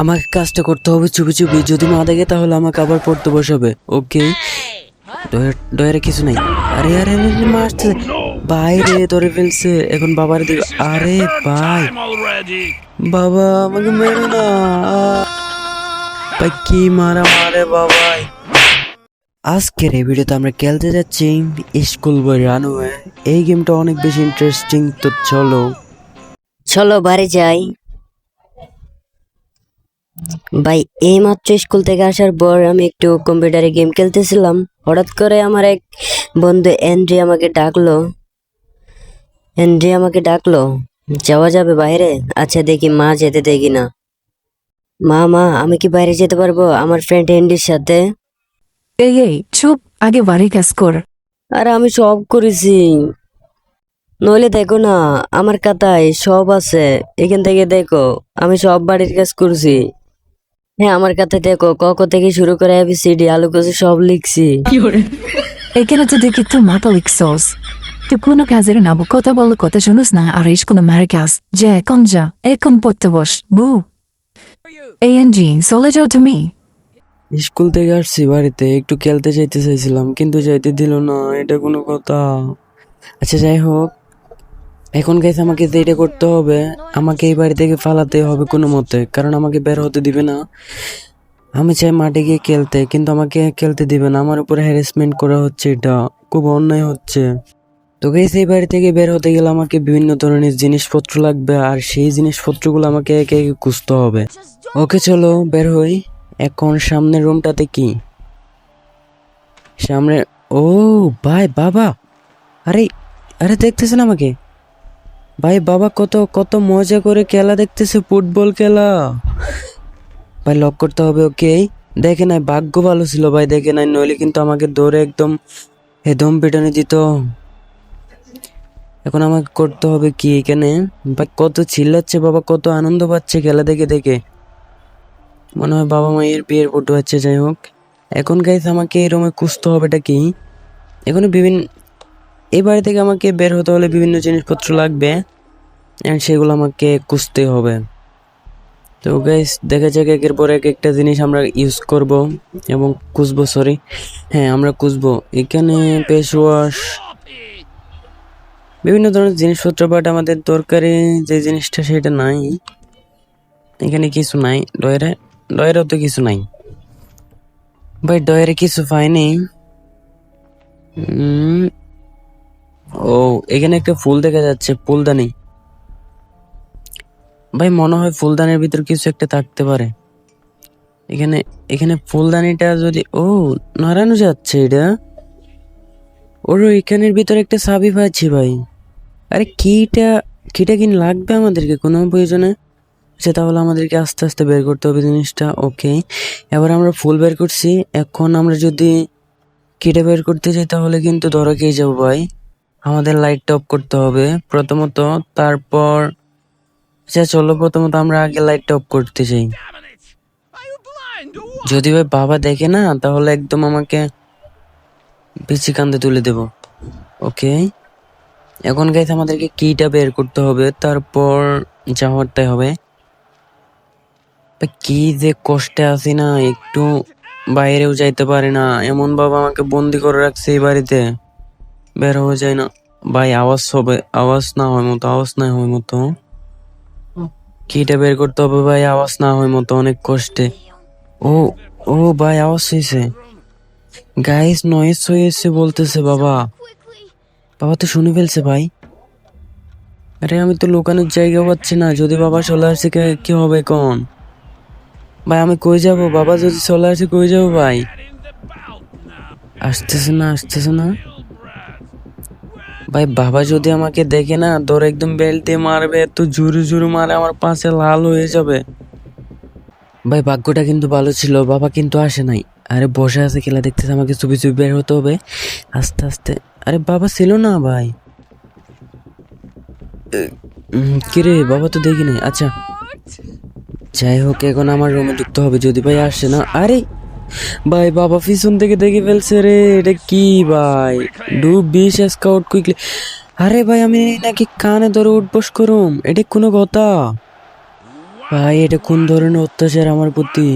আমাকে কাজটা করতে হবে চুপি চুপি। যদি মা দেখে তাহলে আমাকে আবার পড়তে বসাবে। ওকে? ডয়ারে কিছু নাই। আরে আরে আরে, আরে, মা আসছে। বাইরে ধরে ফেলছে। এখন বাবার দিকে আরে ভাই বাবা আমাকে মেরো না। ভাই কি মারা মারে বাবাই আজকের এই ভিডিওতে আমরা খেলতে যাচ্ছি স্কুল বই রানওয়ে এই গেমটা অনেক বেশি ইন্টারেস্টিং তো চলো। চলো বাড়ি যাই। ভাই এই মাত্র স্কুল থেকে আসার পর আমি একটু কম্পিউটারে গেম খেলতেছিলাম। হঠাৎ করে আমার এক বন্ধু এন্ড্রি আমাকে ডাকলো। এন্ড্রি আমাকে ডাকলো যাওয়া যাবে বাইরে? আচ্ছা দেখি মা যেতে দেখি না মা মা আমি কি বাইরে যেতে পারব আমার ফ্রেন্ড এন্ড্রির সাথে? এই এই চুপ আগে বাড়ি কাজ কর। আর আমি সব করেছি। নইলে দেখো না আমার কাতায় সব আছে। এখান থেকে দেখো আমি সব বাড়ির কাজ করছি। হ্যাঁ আমার কাছে দেখো ক ক থেকে শুরু করে এবিসিডি আলু কচু সব লিখছি। এখানে তো দেখি তুই মাথা লিখছস তুই কোনো কাজের না কথা বলে কথা শুনিস না আর স্কুলে মারে কাজ। যে এখন যা এখন পড়তে বস বু। এই এনজি চলে যাও তুমি। স্কুল থেকে আসছি বাড়িতে একটু খেলতে যাইতে চাইছিলাম কিন্তু যাইতে দিল না এটা কোনো কথা। আচ্ছা যাই হোক এখন গাইছে আমাকে যেটা করতে হবে। আমাকে এই বাড়ি থেকে ফালাতে হবে কোনো মতে, কারণ আমাকে বের হতে দিবে না। আমি চাই মাঠে গিয়ে খেলতে, কিন্তু আমাকে খেলতে দিবে না। আমার উপরে হ্যারাসমেন্ট করা হচ্ছে এটা, খুব অন্যায় হচ্ছে। তো গাইছে এই বাড়ি থেকে বের হতে গেলে আমাকে বিভিন্ন ধরনের জিনিসপত্র লাগবে, আর সেই জিনিসপত্রগুলো আমাকে একে একে খুঁজতে হবে। ওকে, চলো, বের হই। এখন সামনের রুমটাতে কি? সামনে, ও, ভাই, বাবা! আরে আরে, দেখতেছেন আমাকে? ভাই, বাবা কত কত মজা করে খেলা দেখতেছে, ফুটবল খেলা। ভাই লক করতে হবে ওকে দেখে নাই, ভাগ্য ভালো ছিল ভাই, দেখে নাই, নইলে কিন্তু আমাকে দৌড়ে একদম হেদম পেটানে দিত। এখন আমাকে করতে হবে কি এখানে? ভাই, কত চিল্লাচ্ছে, বাবা, কত আনন্দ পাচ্ছে খেলা দেখে দেখে। মনে হয় বাবা মায়ের বিয়ের ফটো আছে, যাই হোক। এখন গাইস আমাকে এই রুমে খুঁজতে হবে এটা কি? এখানে বিভিন্ন এই বাড়ি থেকে আমাকে বের হতে হলে বিভিন্ন জিনিসপত্র লাগবে অ্যান্ড সেগুলো আমাকে খুঁজতে হবে। তো গাইস দেখা যাক একের পর এক একটা জিনিস আমরা ইউজ করব এবং খুঁজবো সরি হ্যাঁ আমরা খুঁজবো। এখানে ফেস ওয়াশ বিভিন্ন ধরনের জিনিসপত্র বাট আমাদের দরকারি যে জিনিসটা সেটা নাই। এখানে কিছু নাই। ডয়ারে, ডয়ারেও তো কিছু নাই। ভাই, ডয়ারে কিছু পাইনি। এখানে একটা ফুল দেখা যাচ্ছে, ফুলদানি। ভাই, মনে হয় ফুলদানির ভিতর কিছু একটা থাকতে পারে। এখানে এখানে ফুলদানিটা যদি, ও নাড়ানো যাচ্ছে এটা? ওর এখানের ভিতরে একটা চাবি পাচ্ছি ভাই। আরে, কিটা কিটা কিন লাগবে আমাদেরকে? কোনো প্রয়োজনে? সে তাহলে আমাদেরকে আস্তে আস্তে বের করতে হবে জিনিসটা। ওকে, এবার আমরা ফুল বের করছি। এখন আমরা যদি কেটে বের করতে চাই তাহলে কিন্তু ধরা খেয়ে যাব ভাই। আমাদের লাইটটা অফ করতে হবে। প্রথমত তারপর আচ্ছা চলো প্রথমত আমরা আগে লাইটটা অফ করতে চাই যদি ভাই বাবা দেখে না, তাহলে একদম আমাকে পিছি কান্দে তুলে দেব। ওকে এখন গাইতে আমাদেরকে কিটা বের করতে হবে। তারপর যাওয়ারটাই হবে। কি যে কষ্টে আছি না, একটু বাইরেও যাইতে পারি না। এমন বাবা আমাকে বন্দি করে রাখছে এই বাড়িতে। বের হয়ে যায় না। ভাই, আওয়াজ হবে, আওয়াজ না হয় মতো, আওয়াজ না হয় মতো। কিটা বের করতে হবে ভাই, আওয়াজ না হয় মতো, অনেক কষ্টে। ও ও ভাই, আওয়াজ হয়েছে। গাইস নয়েস হয়েছে বলতেছে বাবা। বাবা তো শুনে ফেলছে ভাই। আরে, আমি তো লুকানোর জায়গা পাচ্ছি না। যদি বাবা চলে আসে কি হবে কোন? ভাই, আমি কই যাব? বাবা যদি চলে আসে, কই যাব ভাই? আসতেছে না আসতেছে না। ভাই, বাবা যদি আমাকে দেখে না, তোর একদম বেল্টে মারবে তো জুরু জুরু মারে আমার পাশে লাল হয়ে যাবে। ভাই, ভাগ্যটা কিন্তু ভালো ছিল, বাবা কিন্তু আসে নাই। আরে, বসে আছে খেলা দেখতেছে, আমাকে চুপি চুপি বের হতে হবে। আস্তে আস্তে। আরে, বাবা ছিল না, ভাই। কিরে বাবা তো দেখি নাই। আচ্ছা। যাই হোক, এখন আমার রুমে ঢুকতে হবে, যদি ভাই আসে না। আরে ভাই, বাবা পিছন থেকে দেখে ফেলছে রে, এটা কি ভাই? ডু বিশ স্কাউট কুইকলি আরে ভাই, আমি নাকি কানে ধরে উঠবস করুম, এটা কোনো কথা? ভাই, এটা কোন ধরনের অত্যাচার আমার প্রতি?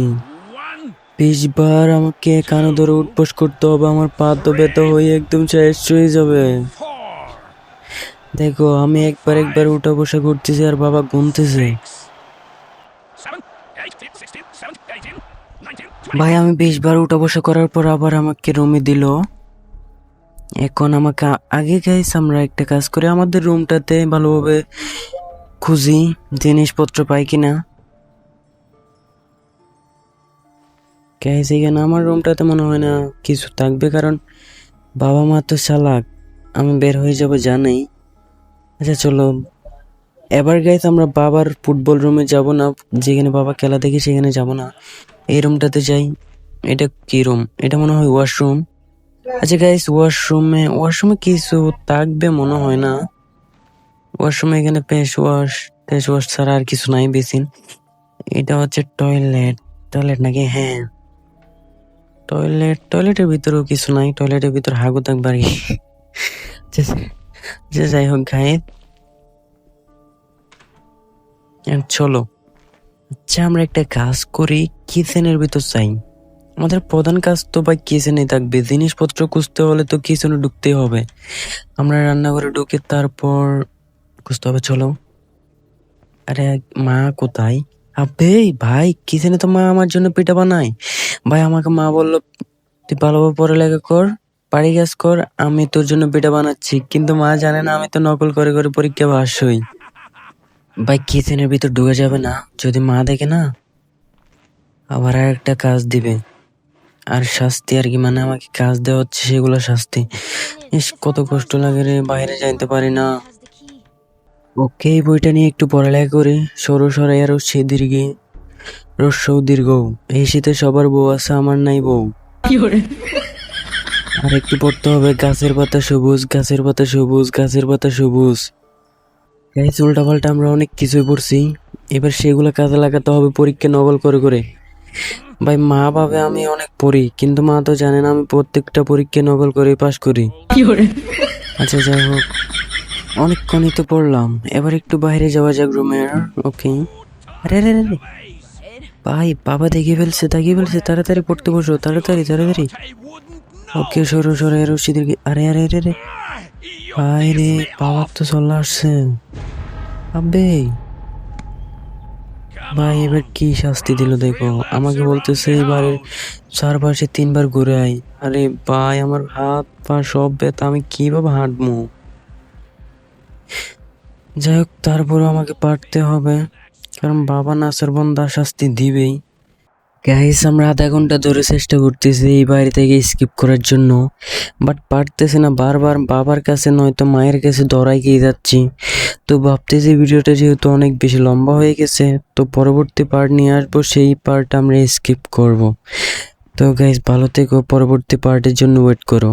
বিশ বার আমাকে কানে ধরে উঠবোস করতে হবে, আমার পা তো ব্যথা হয়ে একদম শেষ হয়ে যাবে। দেখো, আমি একবার একবার উঠা বসা করতেছি আর বাবা গুনতেছে ভাই, আমি বিশ বার উঠা বসা করার পর আবার আমাকে রুমে দিল। এখন আমাকে আগে গাইস আমরা একটা কাজ করি, আমাদের রুমটাতে ভালোভাবে খুঁজি জিনিসপত্র পাই কিনা। গাইস এখানে আমার রুমটাতে মনে হয় না কিছু থাকবে, কারণ বাবা মা তো চালাক আমি বের হয়ে যাব জানাই। আচ্ছা চলো। এবার গাইস আমরা বাবার ফুটবল রুমে যাব না, যেখানে বাবা খেলা দেখি সেখানে যাব না। এই রুমটাতে যাই। এটা কি রুম এটা মনে হয় ওয়াশরুম আচ্ছা গাইস ওয়াশরুমে ওয়াশরুমে কিছু থাকবে মনে হয় না। ওয়াশরুমে এখানে ফেস ওয়াশ ফেস ওয়াশ ছাড়া আর কিছু নাই বেসিন এটা হচ্ছে টয়লেট টয়লেট নাকি? হ্যাঁ। টয়লেট টয়লেটের ভিতরেও কিছু নাই। টয়লেটের ভিতর হাগু থাকবে আর কি। যে- যে যাই হোক গায়ে চলো। আচ্ছা আমরা একটা কাজ করি, কিচেনের ভিতর চাই আমাদের প্রধান কাজ তো ভাই কিচেনে থাকবে, জিনিসপত্র খুঁজতে হলে তো কিচেনে ঢুকতেই হবে। আমরা রান্নাঘরে ঢুকে তারপর খুঁজতে হবে, চলো। আরে, মা কোথায়? আবে ভাই, কিচেনে তো মা আমার জন্য পিঠা বানায়। ভাই, আমাকে মা বলল, তুই ভালোভাবে পড়ালেখা কর, বাড়ি কাজ কর, আমি তোর জন্য পিঠা বানাচ্ছি। কিন্তু মা জানে না, আমি তো নকল করে করে পরীক্ষা পাস হই। ভাই কিচেনের ভিতর ঢুকে যাবে না। যদি মা দেখে না আবার আর একটা কাজ দিবে। আর শাস্তি আর কি মানে আমাকে কাজ দেওয়া হচ্ছে সেগুলো শাস্তি। ইস কত কষ্ট লাগে রে বাইরে যাইতে পারি না। ওকে এই বইটা নিয়ে একটু পড়ালেখা করি। সরু সরাই আর সে দীর্ঘে। রস্যৌ দীর্ঘ। এই শীতে সবার বউ আছে আমার নাই বউ। আর একটু পড়তে হবে গাছের পাতা সবুজ গাছের পাতা সবুজ গাছের পাতা সবুজ। গাইস উল্টা পাল্টা আমরা অনেক কিছুই পড়ছি। এবার সেগুলো কাজে লাগাতে হবে পরীক্ষা নকল করে করে। ভাই মা ভাবে আমি অনেক পড়ি কিন্তু মা তো জানে না আমি প্রত্যেকটা পরীক্ষা নকল করে পাশ করি। আচ্ছা যাই হোক। অনেকক্ষণই তো পড়লাম। এবার একটু বাইরে যাওয়া যাক রুমের ওকে। আরে আরে আরে ভাই বাবা দেখে ফেলছে তাকিয়ে ফেলছে। তাড়াতাড়ি পড়তে বসো তাড়াতাড়ি তাড়াতাড়ি। ওকে সরো সরো এর রশিদের আরে আরে আরে আরে। ভাই রে বাবার তো চলে আসছে। আবে ভাই এবার কি শাস্তি দিল দেখো। আমাকে বলতেছে এবারে চারপাশে তিনবার ঘুরে আই আরে ভাই, আমার হাত পা সব ব্যথা, আমি কীভাবে হাঁটবো? যাই হোক, তারপরেও আমাকে পারতে হবে। কারণ বাবা নাসের বন্ধা শাস্তি দিবেই। গাইস আমরা আধা ঘণ্টা ধরে চেষ্টা করতেছি এই বাইরে থেকে স্কিপ করার জন্য। বাট পারতেছে না, বারবার বাবার কাছে নয়তো মায়ের কাছে দৌড়াই গিয়ে যাচ্ছি। তো ভাবতেছি ভিডিওটা যেহেতু অনেক বেশি লম্বা হয়ে গেছে, তো পরবর্তী পার্ট নিয়ে আসব, সেই পার্ট আমরা স্কিপ করব। তো গাইস ভালো থেকো, পরবর্তী পার্টের জন্য ওয়েট করো।